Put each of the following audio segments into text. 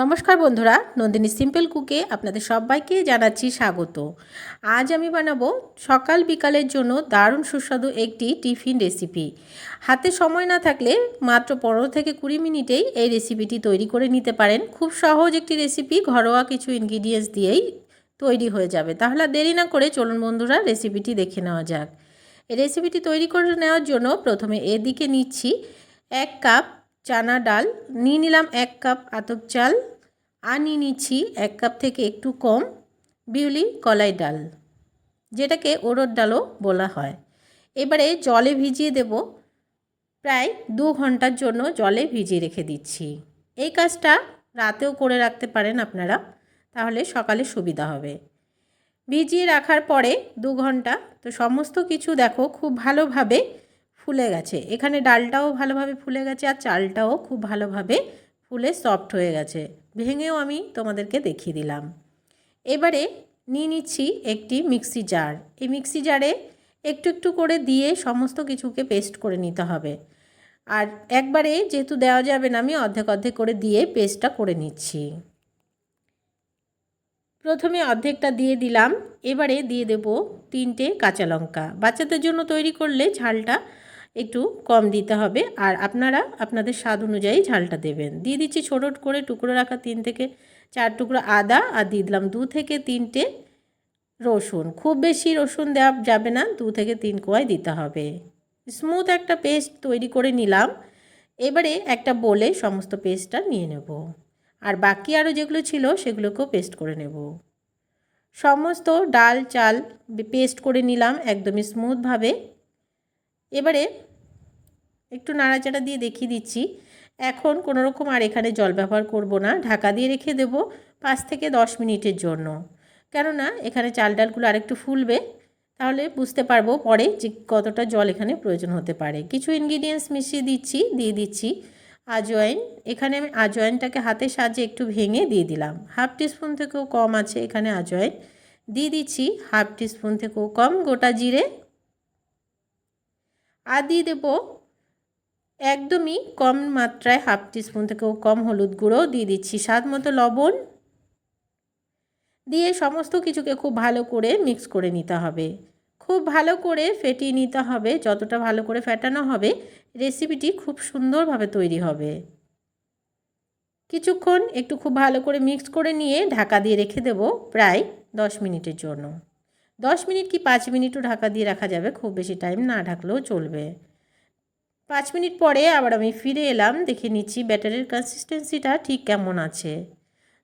নমস্কার বন্ধুরা, নন্দিনী সিম্পল কুকে আপনাদের সবাইকে জানাচ্ছি স্বাগত। আজ আমি বানাবো সকাল বিকালের জন্য দারুণ সুস্বাদু একটি টিফিন রেসিপি হাতে সময় না থাকলে মাত্র পনেরো থেকে কুড়ি মিনিটেই এই রেসিপিটি তৈরি করে নিতে পারেন। খুব সহজ একটি রেসিপি ঘরোয়া কিছু ইনগ্রিডিয়েন্টস দিয়েই তৈরি হয়ে যাবে। তাহলে দেরি না করে চলুন বন্ধুরা রেসিপিটি দেখে নেওয়া যাক। এই রেসিপিটি তৈরি করে নেওয়ার জন্য প্রথমে এদিকে নিচ্ছি এক কাপ চানা ডাল, নিয়ে নিলাম এক কাপ আতপ চাল আর নিয়ে নিচ্ছি এক কাপ থেকে একটু কম বিউলি কলাই ডাল, যেটাকে ওড়োর ডালও বলা হয়। এবারে জলে ভিজিয়ে দেব। প্রায় দু ঘণ্টার জন্য জলে ভিজিয়ে রেখে দিচ্ছি। এই কাজটা রাতেও করে রাখতে পারেন আপনারা, তাহলে সকালে সুবিধা হবে। ভিজিয়ে রাখার পরে দু ঘণ্টা, তো সমস্ত কিছু দেখো, খুব ভালোভাবে ফুলে গেছে। এখানে ডালটাও ভালোভাবে ফুলে গেছে আর চালটাও খুব ভালোভাবে ফুলে সফট হয়ে গেছে। ভেঙেও আমি তোমাদেরকে দেখিয়ে দিলাম। এবারে নিয়ে নিচ্ছি একটি মিক্সি জার এই মিক্সি জারে একটু একটু করে দিয়ে সমস্ত কিছুকে পেস্ট করে নিতে হবে। আর একবারে যেহেতু দেওয়া যাবে না, আমি অর্ধেক অর্ধেক করে দিয়ে পেস্টটা করে নিচ্ছি। প্রথমে অর্ধেকটা দিয়ে দিলাম। এবারে দিয়ে দেব তিনটে কাঁচা লঙ্কা। বাচ্চাদের জন্য তৈরি করলে ঝালটা একটু কম দিতে হবে। আর আপনারা আপনাদের স্বাদ অনুযায়ী ঝালটা দেবেন। দিয়ে দিচ্ছি ছোটো করে টুকরো রাখা তিন থেকে চার টুকরো আদা আর দিয়ে দিলাম দু থেকে তিনটে রসুন। খুব বেশি রসুন দেওয়া যাবে না, দু থেকে তিন কোয়াই দিতে হবে। স্মুথ একটা পেস্ট তৈরি করে নিলাম। এবারে একটা বলে সমস্ত পেস্টটা নিয়ে নেব। আর বাকি আরও যেগুলো ছিল সেগুলোকেও পেস্ট করে নেব। সমস্ত ডাল, চাল পেস্ট করে নিলাম একদমই স্মুথভাবে। এবারে একটু নাড়াচাড়া দিয়ে দেখিয়ে দিচ্ছি। এখন কোনো রকম আর এখানে জল ব্যবহার করব না। ঢাকা দিয়ে রেখে দেব পাঁচ থেকে দশ মিনিটের জন্য। কেননা এখানে চাল ডালগুলো আরেকটু ফুলবে, তাহলে বুঝতে পারব পরে যে কতটা জল এখানে প্রয়োজন হতে পারে। কিছু ইনগ্রিডিয়েন্টস মিশিয়ে দিচ্ছি, দিয়ে দিচ্ছি আজওয়াইন এখানে আমি আজওয়াইনটাকে হাতে সাহায্যে একটু ভেঙে দিয়ে দিলাম। হাফ টিস্পুন থেকেও কম আছে এখানে আজওয়াইন দিয়ে দিচ্ছি হাফ টিস্পুন থেকেও কম গোটা জিরে। আর দিয়ে দেবো একদমই কম মাত্রায় হাফ টিস্পুন থেকেও কম হলুদ গুঁড়ো দিয়ে দিচ্ছি। স্বাদ মতো লবণ দিয়ে সমস্ত কিছুকে খুব ভালো করে মিক্স করে নিতে হবে। খুব ভালো করে ফেটিয়ে নিতে হবে। যতটা ভালো করে ফেটানো হবে রেসিপিটি খুব সুন্দরভাবে তৈরি হবে। কিছুক্ষণ একটু খুব ভালো করে মিক্স করে নিয়ে ঢাকা দিয়ে রেখে দেব প্রায় দশ মিনিটের জন্য। দশ মিনিট কি পাঁচ মিনিটও ঢাকা দিয়ে রাখা যাবে? খুব বেশি টাইম না ঢাকলেও চলবে। পাঁচ মিনিট পরে আবার আমি ফিরে এলাম, দেখে নিচ্ছি ব্যাটারের কনসিস্টেন্সিটা ঠিক কেমন আছে।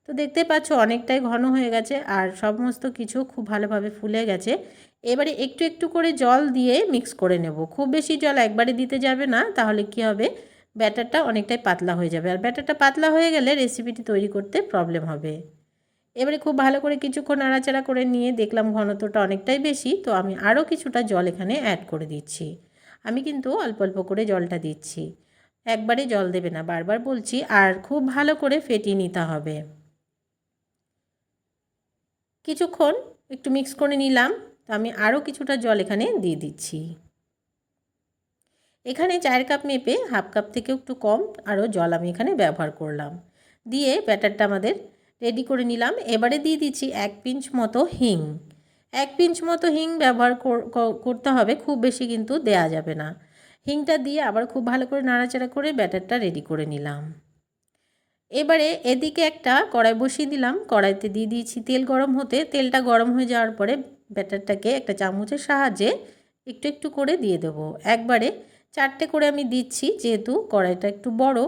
তো দেখতে পাচ্ছ অনেকটাই ঘন হয়ে গেছে আর সমস্ত কিছু খুব ভালোভাবে ফুলে গেছে। এবারে একটু একটু করে জল দিয়ে মিক্স করে নেব। খুব বেশি জল একবারে দিতে যাবে না, তাহলে কি হবে? ব্যাটারটা অনেকটাই পাতলা হয়ে যাবে। আর ব্যাটারটা পাতলা হয়ে গেলে রেসিপিটি তৈরি করতে প্রবলেম হবে। এবারে খুব ভালো করে কিছুক্ষণ নাড়াচাড়া করে নিয়ে দেখলাম ঘনত্বটা অনেকটাই বেশি, তো আমি আরও কিছুটা জল এখানে অ্যাড করে দিচ্ছি। আমি কিন্তু অল্প অল্প করে জলটা দিচ্ছি। একবারে জল দেবে না, বারবার বলছি, আর খুব ভালো করে ফেটিয়ে নিতে হবে। কিছুক্ষণ একটু মিক্স করে নিলাম, তো আমি আরও কিছুটা জল এখানে দিয়ে দিচ্ছি। এখানে চার কাপ মেপে হাফ কাপ থেকেও একটু কম আরও জল আমি এখানে ব্যবহার করলাম। দিয়ে ব্যাটারটা আমাদের রেডি করে নিলাম। এবারে দিয়ে দিচ্ছি এক পিঞ্চ মতো হিং। এক পিঞ্চ মতো হিং ব্যবহার করতে হবে। খুব বেশি কিন্তু দেয়া যাবে না। হিংটা দিয়ে আবার খুব ভালো করে নাড়াচাড়া করে ব্যাটারটা রেডি করে নিলাম। এবারে এদিকে একটা কড়াই বসিয়ে দিলাম। কড়াইতে দিয়ে দিয়েছি তেল গরম হতে। তেলটা গরম হয়ে যাওয়ার পরে ব্যাটারটাকে একটা চামচের সাহায্যে একটু একটু করে দিয়ে দেব। একবারে চারটে করে আমি দিচ্ছি, যেহেতু কড়াইটা একটু বড়।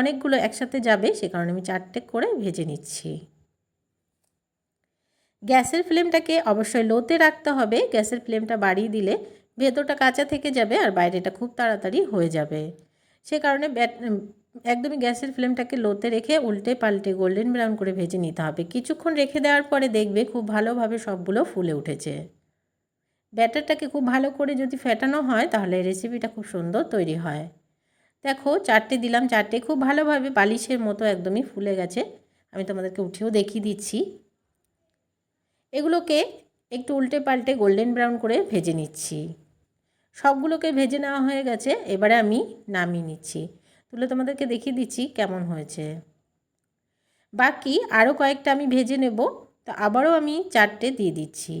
অনেকগুলো একসাথে যাবে, সে কারণে আমি চারটে করে ভেজে নিচ্ছি। গ্যাসের ফ্লেমটাকে অবশ্যই লোতে রাখতে হবে। গ্যাসের ফ্লেমটা বাড়িয়ে দিলে ভেতরটা কাঁচা থেকে যাবে আর বাইরেটা খুব তাড়াতাড়ি হয়ে যাবে। সে কারণে একদমই গ্যাসের ফ্লেমটাকে লোতে রেখে উল্টে পাল্টে গোল্ডেন ব্রাউন করে ভেজে নিতে হবে। কিছুক্ষণ রেখে দেওয়ার পরে দেখবে খুব ভালোভাবে সবগুলো ফুলে উঠেছে। ব্যাটারটাকে খুব ভালো করে যদি ফেটানো হয়, তাহলে রেসিপিটা খুব সুন্দর তৈরি হয়। দেখো চারটে দিলাম, চারটে খুব ভালোভাবে বালিশের মতো একদমই ফুলে গেছে। আমি তোমাদেরকে উঠেও দেখিয়ে দিচ্ছি। এগুলোকে একটু উল্টে পাল্টে গোল্ডেন ব্রাউন করে ভেজে নিচ্ছি। সবগুলোকে ভেজে নেওয়া হয়ে গেছে, এবারে আমি নামিয়ে নিচ্ছি। তুলে তোমাদেরকে দেখিয়ে দিচ্ছি কেমন হয়েছে। বাকি আরও কয়েকটা আমি ভেজে নেব, তো আবারও আমি চারটে দিয়ে দিচ্ছি।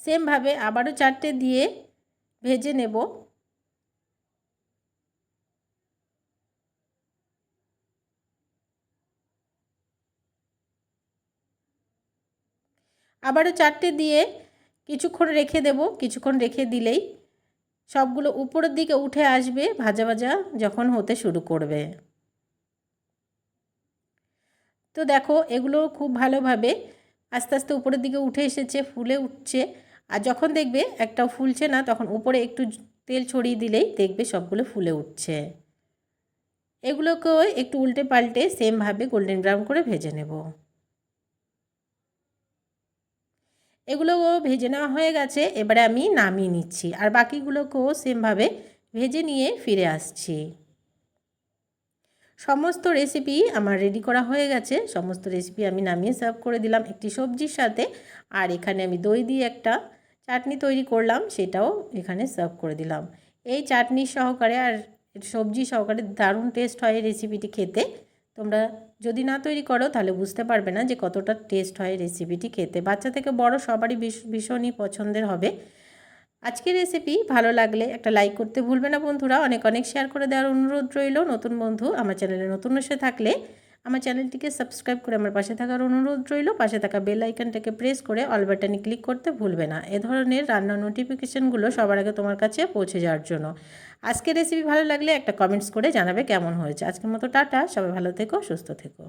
সেমভাবে আবারও চারটে দিয়ে ভেজে নেব। আবারও চারটে দিয়ে কিছুক্ষণ রেখে দেব, কিছুক্ষণ রেখে দিলেই সবগুলো উপরের দিকে উঠে আসবে, ভাজা ভাজা যখন হতে শুরু করবে। তো দেখো, এগুলো খুব ভালোভাবে আস্তে আস্তে উপরের দিকে উঠে এসেছে, ফুলে উঠছে। আর যখন দেখবে একটাও ফুলছে না, তখন উপরে একটু তেল ছড়িয়ে দিলেই দেখবে সবগুলো ফুলে উঠছে। এগুলোকেও একটু উল্টে পাল্টে সেমভাবে গোল্ডেন ব্রাউন করে ভেজে নেব। এগুলো ভেজে নেওয়া হয়ে গেছে, এবারে আমি নামিয়ে নিচ্ছি। আর বাকিগুলোকেও সেমভাবে ভেজে নিয়ে ফিরে আসছি। সমস্ত রেসিপি আমার রেডি করা হয়ে গেছে। সমস্ত রেসিপি আমি নামিয়ে সার্ভ করে দিলাম একটি সবজির সাথে। আর এখানে আমি দই দিয়ে একটা চাটনি তৈরি করলাম, সেটাও এখানে সার্ভ করে দিলাম। এই চাটনি সহকারে আর সবজি সহকারে দারুণ টেস্ট হয় রেসিপিটি খেতে। তোমরা যদি না তৈরি করো, তাহলে বুঝতে পারবে না যে কতটা টেস্ট হয় রেসিপিটি খেতে। বাচ্চা থেকে বড় সবারই ভীষণই পছন্দের হবে। আজকের রেসিপি ভালো লাগলে একটা লাইক করতে ভুলবে না বন্ধুরা। অনেক অনেক শেয়ার করে দেওয়ার অনুরোধ রইল। নতুন বন্ধু আমার চ্যানেলে নতুন এসে থাকলে আমার চ্যানেলটিকে সাবস্ক্রাইব করে আমার পাশে থাকার অনুরোধ রইল। পাশে থাকা বেল আইকনটাকে প্রেস করে অল বাটনে ক্লিক করতে ভুলবে না। এ ধরনের রান্নার নোটিফিকেশানগুলো সবার আগে তোমার কাছে পৌঁছে যাওয়ার জন্য। আজকের রেসিপি ভালো লাগলে একটা কমেন্টস করে জানাবে কেমন হয়েছে। আজকের মতো টাটা, সবাই ভালো থেকো, সুস্থ থেকো।